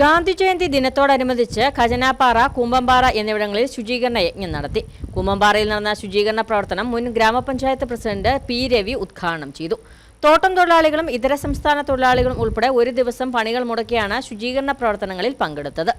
ഗാന്ധി ജയന്തി ദിനത്തോടനുബന്ധിച്ച് ഖജനാപ്പാറ കൂമ്പമ്പാറ എന്നിവിടങ്ങളിൽ ശുചീകരണ യജ്ഞം നടത്തി. കൂമ്പമ്പാറയിൽ നടന്ന ശുചീകരണ പ്രവർത്തനം മുൻ ഗ്രാമപഞ്ചായത്ത് പ്രസിഡന്റ് പി. രവി ഉദ്ഘാടനം ചെയ്തു. തോട്ടം തൊഴിലാളികളും ഇതര സംസ്ഥാന തൊഴിലാളികളും ഉൾപ്പെടെ ഒരു ദിവസം പണികൾ മുടക്കിയാണ് ശുചീകരണ പ്രവർത്തനങ്ങളിൽ പങ്കെടുത്തത്.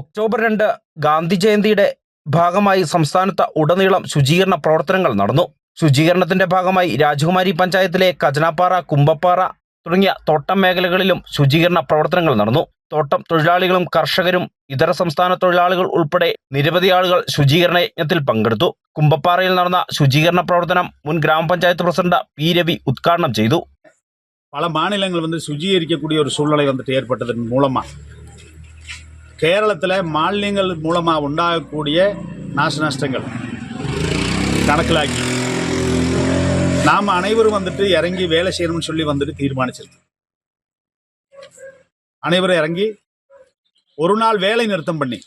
ഒക്ടോബർ രണ്ട് ഗാന്ധി ജയന്തിയുടെ ഭാഗമായി സംസ്ഥാനത്ത് ഉടനീളം ശുചീകരണ പ്രവർത്തനങ്ങൾ നടന്നു. ശുചീകരണത്തിന്റെ ഭാഗമായി രാജകുമാരി പഞ്ചായത്തിലെ കജനാപ്പാറ കുമ്പപ്പാറ തുടങ്ങിയ തോട്ടം മേഖലകളിലും ശുചീകരണ പ്രവർത്തനങ്ങൾ നടന്നു തോട്ടം തൊഴിലാളികളും കർഷകരും ഇതര സംസ്ഥാന തൊഴിലാളികൾ ഉൾപ്പെടെ നിരവധി ആളുകൾ ശുചീകരണ യജ്ഞത്തിൽ പങ്കെടുത്തു കുമ്പപ്പാറയിൽ നടന്ന ശുചീകരണ പ്രവർത്തനം മുൻ ഗ്രാമപഞ്ചായത്ത് പ്രസിഡന്റ് പി രവി ഉദ്ഘാടനം ചെയ്തു பல மாநிலங்கள் வந்து சுஜீகரிக்கக்கூடிய ஒரு சூழ்நிலை வந்துட்டு ஏற்பட்டதன் மூலமாக கேரளத்தில் மாநிலங்கள் மூலமாக உண்டாகக்கூடிய நாச நஷ்டங்கள் கணக்கிலாக்கி நாம் அனைவரும் வந்துட்டு இறங்கி வேலை செய்யணும்னு சொல்லி வந்துட்டு தீர்மானிச்சிருக்கு அனைவரும் இறங்கி ஒரு நாள் வேலை நிறுத்தம் பண்ணி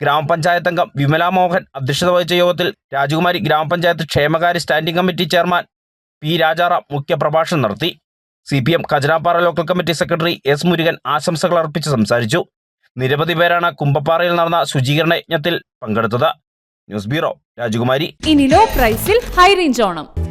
ഗ്രാമപഞ്ചായത്ത് അംഗം വിമല മോഹൻ അധ്യക്ഷത വഹിച്ച യോഗത്തിൽ രാജകുമാരി ഗ്രാമപഞ്ചായത്ത് ക്ഷേമകാര്യ standing committee chairman P Rajaram മുഖ്യപ്രഭാഷണം നടത്തി C P M Khajanappara local committee secretary S Murugan ആശംസകൾ അർപ്പിച്ച് സംസാരിച്ചു നിരവധി പേരാണ് കുമ്പപ്പാറയിൽ നടന്ന ശുചീകരണ യജ്ഞത്തിൽ പങ്കെടുത്തത് ന്യൂസ് ബ്യൂറോ രാജകുമാരി ഇനി ലോ പ്രൈസിൽ ഹൈ റേഞ്ച് ഓണം